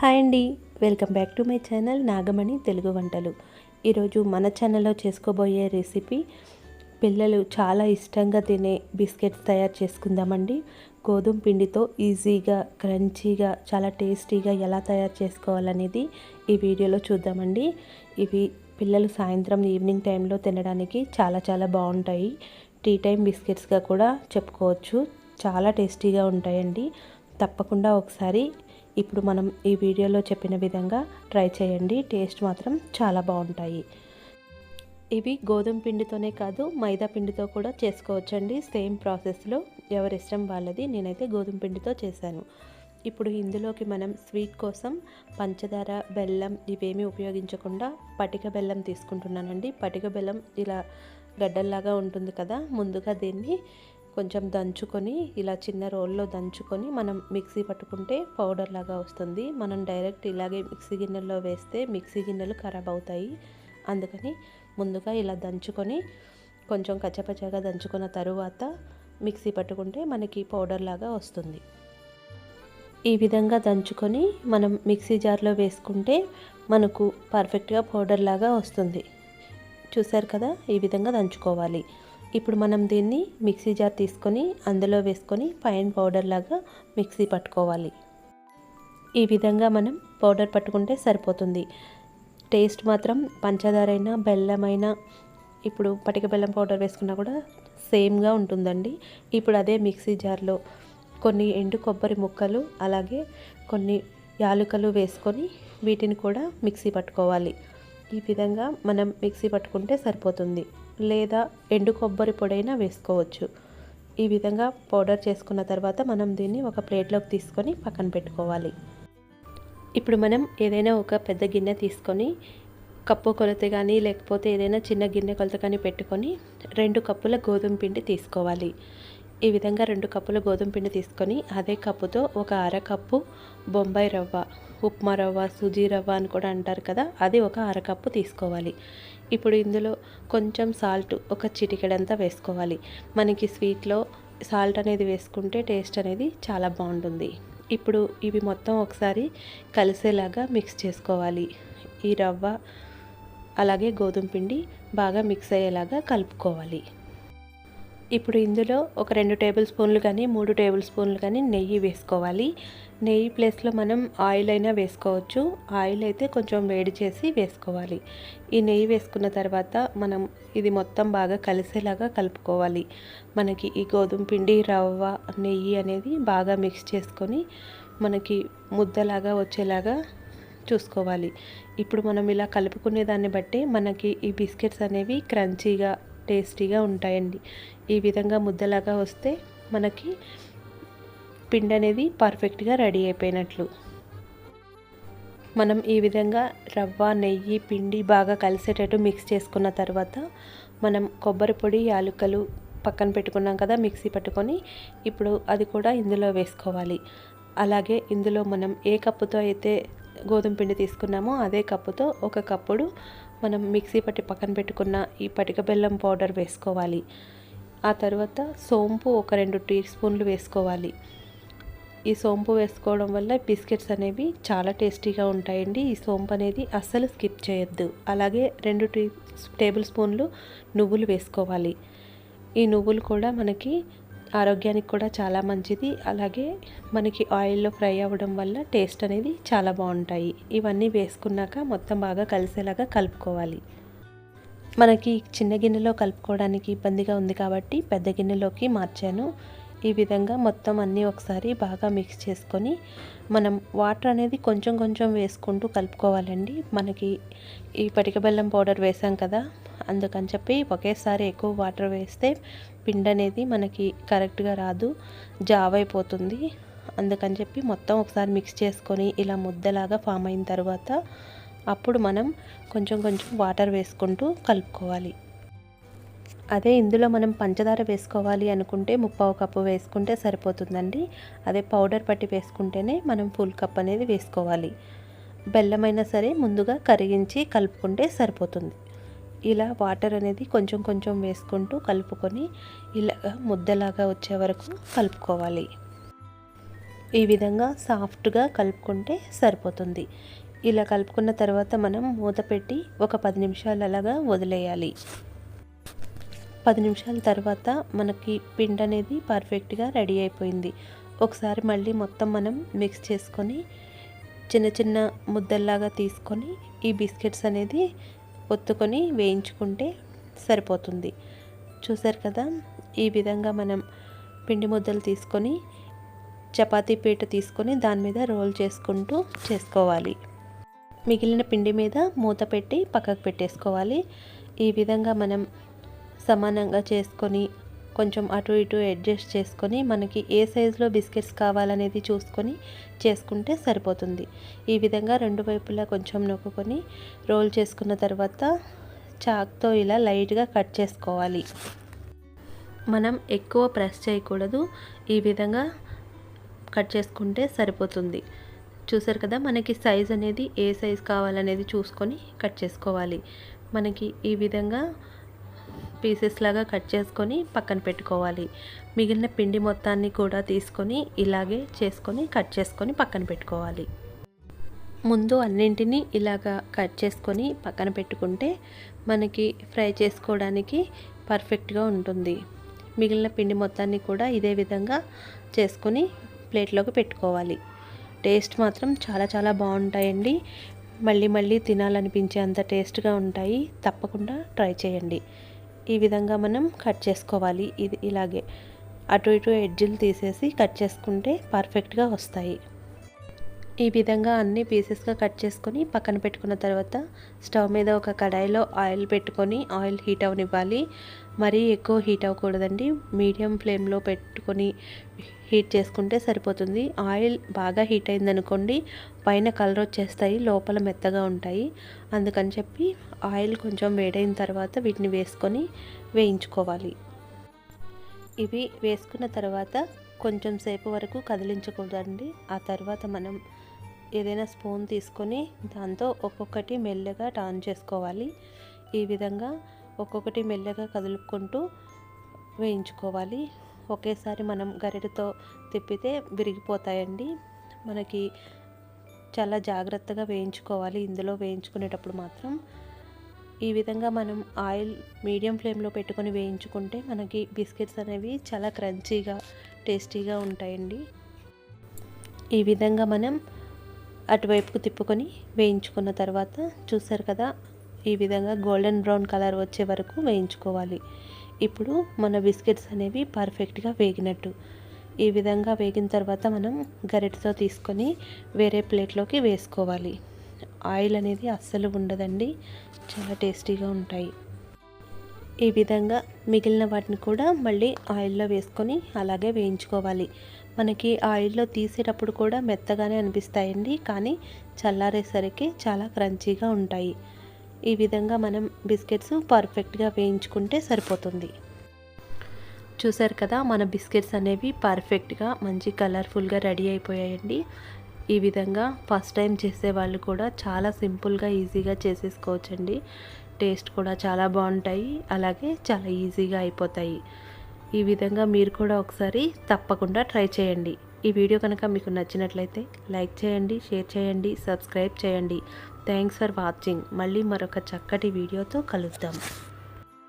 Hi అండి. Welcome back to my channel Nagamani Telugu వంటలు. ఈరోజు మన ఛానల్లో చేసుకోబోయే రెసిపీ పిల్లలు చాలా ఇష్టంగా తినే బిస్కెట్స్ తయారు చేసుకుందామండి. గోధుమ పిండితో ఈజీగా క్రంచీగా చాలా టేస్టీగా ఎలా తయారు చేసుకోవాలనేది ఈ వీడియోలో చూద్దామండి. ఇవి పిల్లలు సాయంత్రం ఈవినింగ్ టైంలో తినడానికి చాలా చాలా బాగుంటాయి. టీ టైం బిస్కెట్స్గా కూడా చెప్పుకోవచ్చు. చాలా టేస్టీగా ఉంటాయండి. తప్పకుండా ఒకసారి ఇప్పుడు మనం ఈ వీడియోలో చెప్పిన విధంగా ట్రై చేయండి. టేస్ట్ మాత్రం చాలా బాగుంటాయి. ఇవి గోధుమ పిండితోనే కాదు మైదా పిండితో కూడా చేసుకోవచ్చండి. సేమ్ ప్రాసెస్లో ఎవరిష్టం వాళ్ళది నేనైతే గోధుమ పిండితో చేశాను. ఇప్పుడు ఇందులోకి మనం స్వీట్ కోసం పంచదార బెల్లం ఇవేమీ ఉపయోగించకుండా పటిక బెల్లం తీసుకుంటున్నానండి. పటిక బెల్లం ఇలా గడ్డల్లాగా ఉంటుంది కదా ముందుగా దీన్ని కొంచెం దంచుకొని ఇలా చిన్న రోల్లో దంచుకొని మనం మిక్సీ పట్టుకుంటే పౌడర్ లాగా వస్తుంది. మనం డైరెక్ట్ ఇలాగే మిక్సీ గిన్నెల్లో వేస్తే మిక్సీ గిన్నెలు ఖరాబ్ అవుతాయి. అందుకని ముందుగా ఇలా దంచుకొని కొంచెం కచ్చపచ్చగా దంచుకున్న తరువాత మిక్సీ పట్టుకుంటే మనకి పౌడర్ లాగా వస్తుంది. ఈ విధంగా దంచుకొని మనం మిక్సీ జార్లో వేసుకుంటే మనకు పర్ఫెక్ట్గా పౌడర్ లాగా వస్తుంది. చూసారు కదా? ఈ విధంగా దంచుకోవాలి. ఇప్పుడు మనం దీన్ని మిక్సీ జార్ తీసుకొని అందులో వేసుకొని ఫైన్ పౌడర్ లాగా మిక్సీ పట్టుకోవాలి. ఈ విధంగా మనం పౌడర్ పట్టుకుంటే సరిపోతుంది. టేస్ట్ మాత్రం పంచదారైనా బెల్లమైనా ఇప్పుడు పటిక బెల్లం పౌడర్ వేసుకున్నా కూడా సేమ్గా ఉంటుందండి. ఇప్పుడు అదే మిక్సీ జార్లో కొన్ని ఎండు కొబ్బరి ముక్కలు అలాగే కొన్ని యాలుకలు వేసుకొని వీటిని కూడా మిక్సీ పట్టుకోవాలి. ఈ విధంగా మనం మిక్సీ పట్టుకుంటే సరిపోతుంది. లేదా ఎండు కొబ్బరి పొడైనా వేసుకోవచ్చు. ఈ విధంగా పౌడర్ చేసుకున్న తర్వాత మనం దీన్ని ఒక ప్లేట్లోకి తీసుకొని పక్కన పెట్టుకోవాలి. ఇప్పుడు మనం ఏదైనా ఒక పెద్ద గిన్నె తీసుకొని కప్పు కొలత కానీ లేకపోతే ఏదైనా చిన్న గిన్నె కొలత కానీ పెట్టుకొని రెండు కప్పుల గోధుమ పిండి తీసుకోవాలి. ఈ విధంగా రెండు కప్పుల గోధుమ పిండి తీసుకొని అదే కప్పుతో ఒక అరకప్పు బొంబాయి రవ్వ ఉప్మా రవ్వ సుజీ రవ్వ అని కూడా అంటారు కదా అది ఒక అరకప్పు తీసుకోవాలి. ఇప్పుడు ఇందులో కొంచెం సాల్ట్ ఒక చిటికెడంతా వేసుకోవాలి. మనకి స్వీట్లో సాల్ట్ అనేది వేసుకుంటే టేస్ట్ అనేది చాలా బాగుంటుంది. ఇప్పుడు ఇవి మొత్తం ఒకసారి కలిసేలాగా మిక్స్ చేసుకోవాలి. ఈ రవ్వ అలాగే గోధుమ పిండి బాగా మిక్స్ అయ్యేలాగా కలుపుకోవాలి. ఇప్పుడు ఇందులో ఒక రెండు టేబుల్ స్పూన్లు కానీ మూడు టేబుల్ స్పూన్లు కానీ నెయ్యి వేసుకోవాలి. నెయ్యి ప్లేస్లో మనం ఆయిల్ అయినా వేసుకోవచ్చు. ఆయిల్ అయితే కొంచెం వేడి చేసి వేసుకోవాలి. ఈ నెయ్యి వేసుకున్న తర్వాత మనం ఇది మొత్తం బాగా కలిసేలాగా కలుపుకోవాలి. మనకి ఈ గోధుమ పిండి రవ్వ నెయ్యి అనేది బాగా మిక్స్ చేసుకొని మనకి ముద్దలాగా వచ్చేలాగా చూసుకోవాలి. ఇప్పుడు మనం ఇలా కలుపుకునే దాన్ని బట్టి మనకి ఈ బిస్కెట్స్ అనేవి క్రంచీగా టేస్టీగా ఉంటాయండి. ఈ విధంగా ముద్దలాగా వస్తే మనకి పిండి అనేది పర్ఫెక్ట్గా రెడీ అయిపోయినట్లు. మనం ఈ విధంగా రవ్వ నెయ్యి పిండి బాగా కలిసేటట్టు మిక్స్ చేసుకున్న తర్వాత మనం కొబ్బరి పొడి యాలుకలు పక్కన పెట్టుకున్నాం కదా మిక్సీ పట్టుకొని ఇప్పుడు అది కూడా ఇందులో వేసుకోవాలి. అలాగే ఇందులో మనం ఏ కప్పుతో అయితే గోధుమ పిండి తీసుకున్నామో అదే కప్పుతో ఒక కప్పుడు మనం మిక్సీ పట్టి పక్కన పెట్టుకున్న ఈ పటిక బెల్లం పౌడర్ వేసుకోవాలి. ఆ తర్వాత సోంపు ఒక రెండు టీ స్పూన్లు వేసుకోవాలి. ఈ సోంపు వేసుకోవడం వల్ల బిస్కెట్స్ అనేవి చాలా టేస్టీగా ఉంటాయండి. ఈ సోంపు అనేది అస్సలు స్కిప్ చేయొద్దు. అలాగే రెండు టీ టేబుల్ స్పూన్లు నువ్వులు వేసుకోవాలి. ఈ నువ్వులు కూడా మనకి ఆరోగ్యానికి కూడా చాలా మంచిది. అలాగే మనకి ఆయిల్లో ఫ్రై అవ్వడం వల్ల టేస్ట్ అనేది చాలా బాగుంటాయి. ఇవన్నీ వేసుకున్నాక మొత్తం బాగా కలిసేలాగా కలుపుకోవాలి. మనకి చిన్న గిన్నెలో కలుపుకోవడానికి ఇబ్బందిగా ఉంది కాబట్టి పెద్ద గిన్నెలోకి మార్చాను. ఈ విధంగా మొత్తం అన్నీ ఒకసారి బాగా మిక్స్ చేసుకొని మనం వాటర్ అనేది కొంచెం కొంచెం వేసుకుంటూ కలుపుకోవాలండి. మనకి ఈ పటిక బెల్లం పౌడర్ వేసాం కదా అందుకని చెప్పి ఒకేసారి ఎక్కువ వాటర్ వేస్తే పిండి అనేది మనకి కరెక్ట్గా రాదు జావ్ అయిపోతుంది అందుకని చెప్పి మొత్తం ఒకసారి మిక్స్ చేసుకొని ఇలా ముద్దలాగా ఫామ్ అయిన తర్వాత అప్పుడు మనం కొంచెం కొంచెం వాటర్ వేసుకుంటూ కలుపుకోవాలి. అదే ఇందులో మనం పంచదార వేసుకోవాలి అనుకుంటే ముప్పావు కప్పు వేసుకుంటే సరిపోతుందండి. అదే పౌడర్ పట్టి వేసుకుంటేనే మనం ఫుల్ కప్ అనేది వేసుకోవాలి. బెల్లమైనా సరే ముందుగా కరిగించి కలుపుకుంటే సరిపోతుంది. ఇలా వాటర్ అనేది కొంచెం కొంచెం వేసుకుంటూ కలుపుకొని ఇలా ముద్దలాగా వచ్చే వరకు కలుపుకోవాలి. ఈ విధంగా సాఫ్ట్గా కలుపుకుంటే సరిపోతుంది. ఇలా కలుపుకున్న తర్వాత మనం మూత పెట్టి ఒక పది నిమిషాలు అలాగా వదిలేయాలి. పది నిమిషాల తర్వాత మనకి పిండి అనేది పర్ఫెక్ట్గా రెడీ అయిపోయింది. ఒకసారి మళ్ళీ మొత్తం మనం మిక్స్ చేసుకొని చిన్న చిన్న ముద్దల్లాగా తీసుకొని ఈ బిస్కెట్స్ అనేది ఒత్తుకొని వేయించుకుంటే సరిపోతుంది. చూసారు కదా ఈ విధంగా మనం పిండి ముద్దలు తీసుకొని చపాతీ పీట తీసుకొని దాని మీద రోల్ చేసుకుంటూ చేసుకోవాలి. మిగిలిన పిండి మీద మూత పెట్టి పక్కకు పెట్టేసుకోవాలి. ఈ విధంగా మనం సమానంగా చేసుకొని కొంచెం అటు ఇటు అడ్జస్ట్ చేసుకొని మనకి ఏ సైజులో బిస్కెట్స్ కావాలనేది చూసుకొని చేసుకుంటే సరిపోతుంది. ఈ విధంగా రెండు వైపులా కొంచెం నొక్కుకొని రోల్ చేసుకున్న తర్వాత చాక్తో ఇలా లైట్గా కట్ చేసుకోవాలి. మనం ఎక్కువ ప్రెస్ చేయకూడదు. ఈ విధంగా కట్ చేసుకుంటే సరిపోతుంది. చూసారు కదా మనకి సైజ్ అనేది ఏ సైజ్ కావాలనేది చూసుకొని కట్ చేసుకోవాలి. మనకి ఈ విధంగా పీసెస్ లాగా కట్ చేసుకొని పక్కన పెట్టుకోవాలి. మిగిలిన పిండి మొత్తాన్ని కూడా తీసుకొని ఇలాగే చేసుకొని కట్ చేసుకొని పక్కన పెట్టుకోవాలి. ముందు అన్నింటినీ ఇలాగా కట్ చేసుకొని పక్కన పెట్టుకుంటే మనకి ఫ్రై చేసుకోవడానికి పర్ఫెక్ట్గా ఉంటుంది. మిగిలిన పిండి మొత్తాన్ని కూడా ఇదే విధంగా చేసుకొని ప్లేట్లోకి పెట్టుకోవాలి. టేస్ట్ మాత్రం చాలా చాలా బాగుంటాయండి. మళ్ళీ మళ్ళీ తినాలనిపించే అంత టేస్ట్గా ఉంటాయి. తప్పకుండా ట్రై చేయండి. ఈ విధంగా మనం కట్ చేసుకోవాలి. ఇది ఇలాగే. అటు ఇటు ఎడ్జిలు తీసేసి కట్ చేసుకుంటే పర్ఫెక్ట్గా వస్తాయి. ఈ విధంగా అన్ని పీసెస్గా కట్ చేసుకొని పక్కన పెట్టుకున్న తర్వాత స్టవ్ మీద ఒక కడాయిలో ఆయిల్ పెట్టుకొని ఆయిల్ హీట్ అవనివ్వాలి. మరీ ఎక్కువ హీట్ అవ్వకూడదండి. మీడియం ఫ్లేమ్లో పెట్టుకొని హీట్ చేసుకుంటే సరిపోతుంది. ఆయిల్ బాగా హీట్ అయిందనుకోండి పైన కలర్ వచ్చేస్తాయి లోపల మెత్తగా ఉంటాయి. అందుకని చెప్పి ఆయిల్ కొంచెం వేడైన తర్వాత వీటిని వేసుకొని వేయించుకోవాలి. ఇవి వేసుకున్న తర్వాత కొంచెం సేపు వరకు కదిలించకూడదండి. ఆ తర్వాత మనం ఏదైనా స్పూన్ తీసుకొని దాంతో ఒక్కొక్కటి మెల్లగా టర్న్ చేసుకోవాలి. ఈ విధంగా ఒక్కొక్కటి మెల్లగా కదులుకుంటూ వేయించుకోవాలి. ఒకేసారి మనం గరిటతో తిప్పితే విరిగిపోతాయండి. మనకి చాలా జాగ్రత్తగా వేయించుకోవాలి. ఇందులో వేయించుకునేటప్పుడు మాత్రం ఈ విధంగా మనం ఆయిల్ మీడియం ఫ్లేమ్లో పెట్టుకొని వేయించుకుంటే మనకి బిస్కెట్స్ అనేవి చాలా క్రంచీగా టేస్టీగా ఉంటాయండి. ఈ విధంగా మనం అటువైపుకు తిప్పుకొని వేయించుకున్న తర్వాత చూసారు కదా ఈ విధంగా గోల్డెన్ బ్రౌన్ కలర్ వచ్చే వరకు వేయించుకోవాలి. ఇప్పుడు మన బిస్కెట్స్ అనేవి పర్ఫెక్ట్గా వేగినట్టు. ఈ విధంగా వేగిన తర్వాత మనం గరిటతో తీసుకొని వేరే ప్లేట్లోకి వేసుకోవాలి. ఆయిల్ అనేది అస్సలు ఉండదండి చాలా టేస్టీగా ఉంటాయి. ఈ విధంగా మిగిలిన వాటిని కూడా మళ్ళీ ఆయిల్లో వేసుకొని అలాగే వేయించుకోవాలి. మనకి ఆయిల్లో తీసేటప్పుడు కూడా మెత్తగానే అనిపిస్తాయండి కానీ చల్లారేసరికి చాలా క్రంచీగా ఉంటాయి. ఈ విధంగా మనం బిస్కెట్స్ పర్ఫెక్ట్గా వేయించుకుంటే సరిపోతుంది. చూసారు కదా మన బిస్కెట్స్ అనేవి పర్ఫెక్ట్గా మంచి కలర్ఫుల్గా రెడీ అయిపోయాయండి. ఈ విధంగా ఫస్ట్ టైం చేసే వాళ్ళు కూడా చాలా సింపుల్గా ఈజీగా చేసేసుకోవచ్చండి. టేస్ట్ కూడా చాలా బాగుంటాయి అలాగే చాలా ఈజీగా అయిపోతాయి. ఈ విధంగా మీరు కూడా ఒకసారి తప్పకుండా ట్రై చేయండి. ఈ వీడియో కనుక మీకు నచ్చినట్లయితే లైక్ చేయండి షేర్ చేయండి సబ్స్క్రైబ్ చేయండి. Thanks for watching. మళ్ళీ మరొక చక్కటి వీడియోతో కలుద్దాం.